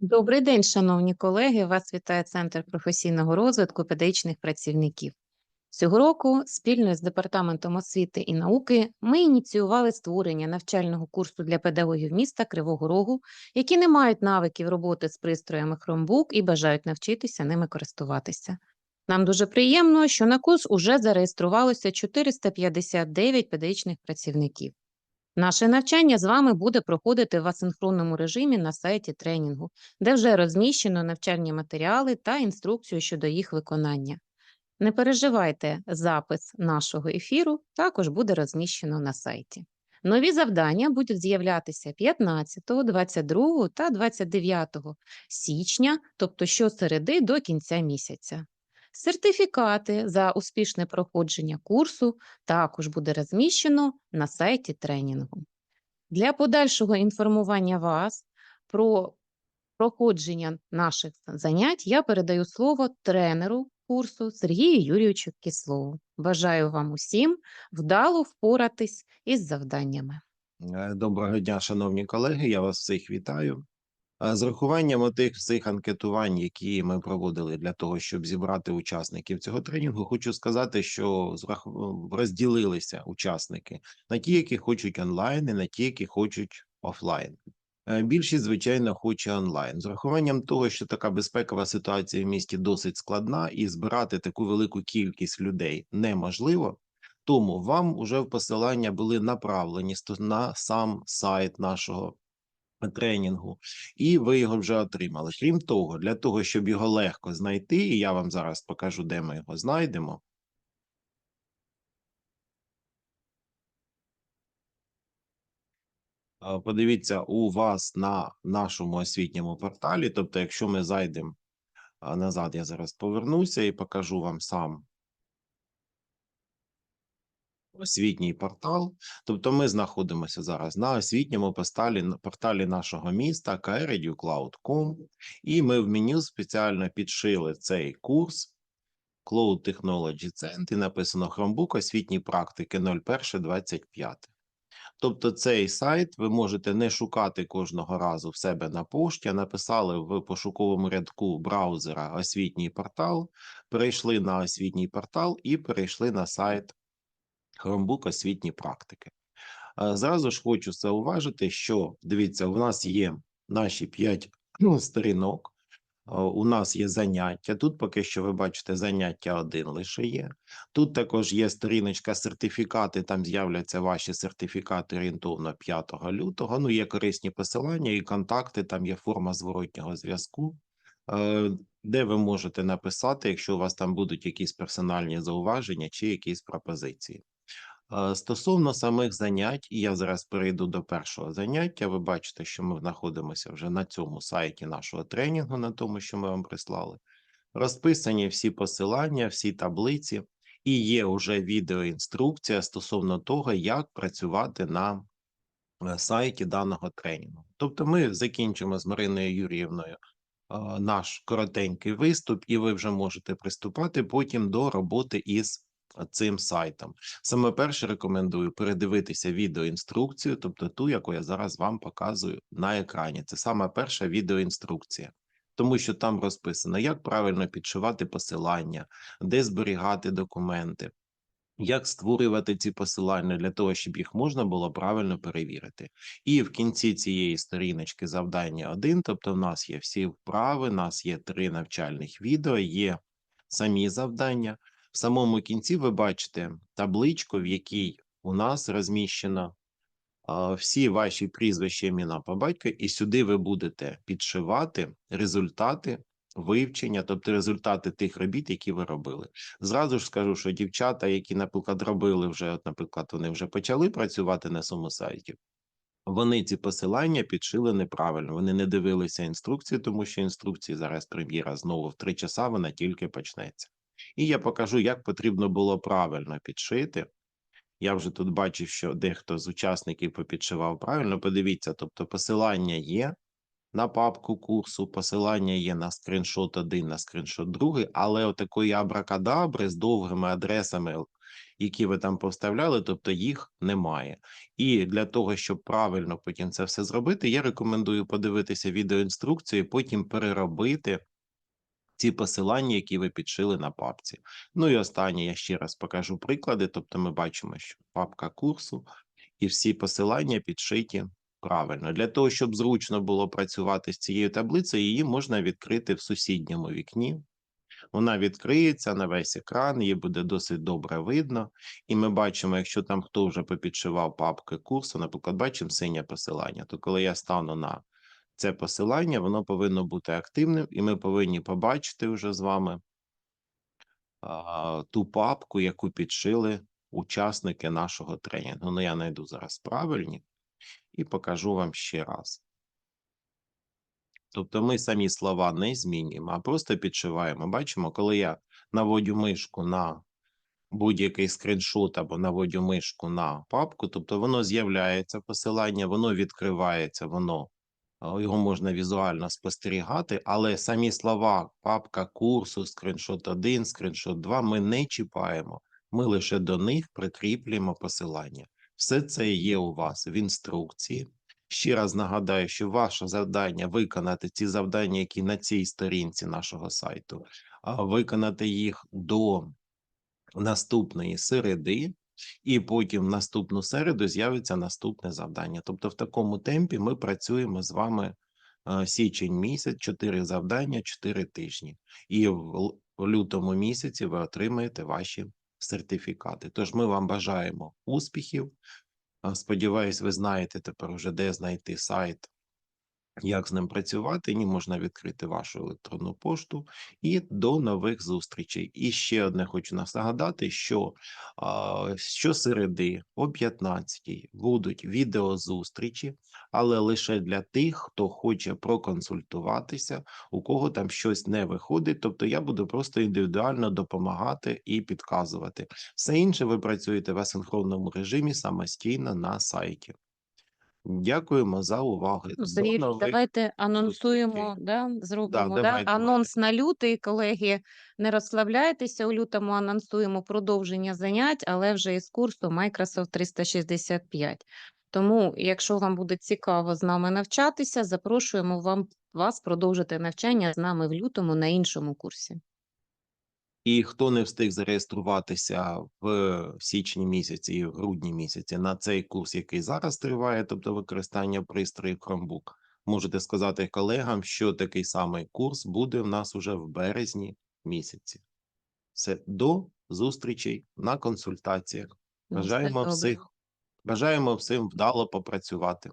Добрий день, шановні колеги. Вас вітає Центр професійного розвитку педагогічних працівників. Цього року спільно з Департаментом освіти і науки ми ініціювали створення навчального курсу для педагогів міста Кривого Рогу, які не мають навиків роботи з пристроями Chromebook і бажають навчитися ними користуватися. Нам дуже приємно, що на курс уже зареєструвалося 459 педагогічних працівників. Наше навчання з вами буде проходити в асинхронному режимі на сайті тренінгу, де вже розміщено навчальні матеріали та інструкцію щодо їх виконання. Не переживайте, запис нашого ефіру також буде розміщено на сайті. Нові завдання будуть з'являтися 15, 22 та 29 січня, тобто щосереди до кінця місяця. Сертифікати за успішне проходження курсу також буде розміщено на сайті тренінгу. Для подальшого інформування вас про проходження наших занять я передаю слово тренеру курсу Сергію Юрійовичу Кислову. Бажаю вам усім вдало впоратись із завданнями. Е, Доброго дня, шановні колеги. Я вас всіх вітаю. З рахуванням тих всіх анкетувань, які ми проводили для того, щоб зібрати учасників цього тренінгу, хочу сказати, що розділилися учасники на ті, які хочуть онлайн, і на ті, які хочуть офлайн. Е, Більшість, звичайно, хоче онлайн. З рахуванням того, що така безпекова ситуація в місті досить складна, і збирати таку велику кількість людей неможливо. Тому вам уже в посилання були направлені на сам сайт нашого тренінгу, і ви його вже отримали. Крім того, для того, щоб його легко знайти, і я вам зараз покажу, де ми його знайдемо. Подивіться, у вас на нашому освітньому порталі. Тобто, якщо ми зайдемо назад, я зараз повернуся і покажу вам сам освітній портал. Тобто, ми знаходимося зараз на освітньому порталі, порталі нашого міста KReduCloud.com, і ми в меню спеціально підшили цей курс Cloud Technology Center, і написано Chromebook освітні практики. 01.25. Тобто цей сайт ви можете не шукати кожного разу в себе на пошті, написали в пошуковому рядку браузера освітній портал, перейшли на освітній портал і перейшли на сайт Chromebook освітні практики. Е, Зразу ж хочу зауважити, що дивіться, у нас є наші 5 сторінок. Е, У нас є заняття. Тут поки що ви бачите заняття один лише є. Тут також є сторіночка сертифікати. Там з'являться ваші сертифікати орієнтовно 5 лютого. Ну, є корисні посилання і контакти. Там є форма зворотнього зв'язку, е, де ви можете написати, якщо у вас там будуть якісь персональні зауваження чи якісь пропозиції. Стосовно самих занять, і я зараз перейду до першого заняття. Ви бачите, що ми знаходимося вже на цьому сайті нашого тренінгу, на тому, що ми вам прислали. Розписані всі посилання, всі таблиці, і є вже відеоінструкція стосовно того, як працювати на е, сайті даного тренінгу. Тобто, ми закінчимо з Мариною Юріївною наш коротенький виступ, і ви вже можете приступати потім до роботи із цим сайтом. Саме перше рекомендую передивитися відеоінструкцію, тобто ту, яку я зараз вам показую на екрані. Це саме перша відеоінструкція. Тому що там розписано, як правильно підшивати посилання, де зберігати документи, як створювати ці посилання для того, щоб їх можна було правильно перевірити. І в кінці цієї сторіночки завдання 1, тобто в нас є всі вправи, у нас є три навчальних відео, є самі завдання. В самому кінці ви бачите табличку, в якій у нас розміщено всі ваші прізвища, імена по батьку, і сюди ви будете підшивати результати вивчення, тобто результати тих робіт, які ви робили. Зразу ж скажу, що дівчата, які, наприклад, робили вже, от, наприклад, вони вже почали працювати на цьому сайті. Вони ці посилання підшили неправильно. Вони не дивилися інструкції, тому що інструкції зараз прем'єра знову в три часа вона тільки почнеться. І я покажу, як потрібно було правильно підшити. Я вже тут бачив, що дехто з учасників попідшивав правильно. Подивіться, тобто посилання є на папку курсу, посилання є на скріншот один, на скріншот другий, але отакої абракадабри з довгими адресами які ви там повставляли, тобто їх немає. І для того, щоб правильно потім це все зробити, я рекомендую подивитися відеоінструкцію, потім переробити ці посилання, які ви підшили на папці. Ну і останнє я ще раз покажу приклади. Тобто, ми бачимо, що папка курсу і всі посилання підшиті правильно. Для того, щоб зручно було працювати з цією таблицею, її можна відкрити в сусідньому вікні. Вона відкриється на весь екран, її буде досить добре видно. І ми бачимо, якщо там хто вже попідшивав папки курсу, наприклад, бачимо синє посилання, то коли я стану на це посилання, воно повинно бути активним, і ми повинні побачити вже з вами а, ту папку, яку підшили учасники нашого тренінгу. Ну, я знайду зараз правильні і покажу вам ще раз. Тобто ми самі слова не змінюємо, а просто підшиваємо. Бачимо, коли я наводю мишку на будь-який скріншот або наводю мишку на папку, тобто воно з'являється посилання, воно відкривається, воно його можна візуально спостерігати, але самі слова, папка курсу, скріншот 1, скріншот 2 ми не чіпаємо. Ми лише до них прикріплюємо посилання. Все це є у вас в інструкції. Ще раз нагадаю, що ваше завдання виконати ці завдання, які на цій сторінці нашого сайту, виконати їх до наступної середи, і потім в наступну середу з'явиться наступне завдання. Тобто, в такому темпі ми працюємо з вами е, січень місяць, 4 завдання, 4 тижні. І в лютому місяці ви отримаєте ваші сертифікати. Тож ми вам бажаємо успіхів. Сподіваюсь, ви знаєте тепер уже, де знайти сайт, як з ним працювати. Ні, можна відкрити вашу електронну пошту. І до нових зустрічей. І ще одне хочу нагадати, що а, щосереди о 15 будуть відеозустрічі, але лише для тих, хто хоче проконсультуватися, у кого там щось не виходить. Тобто я буду просто індивідуально допомагати і підказувати. Все інше ви працюєте в асинхронному режимі самостійно на сайті. Дякуємо за увагу. До нових давайте анонсуємо, да, зробимо да, давайте, анонс на лютий. Колеги, не розслабляйтеся. У лютому анонсуємо продовження занять, але вже із курсу Microsoft 365. Тому, якщо вам буде цікаво з нами навчатися, запрошуємо вам вас продовжити навчання з нами в лютому на іншому курсі. І хто не встиг зареєструватися в січні місяці і в грудні місяці на цей курс, який зараз триває, тобто використання пристроїв Chromebook, можете сказати колегам, що такий самий курс буде в нас уже в березні місяці. Все до зустрічей на консультаціях. Бажаємо всіх, бажаємо всім вдало попрацювати.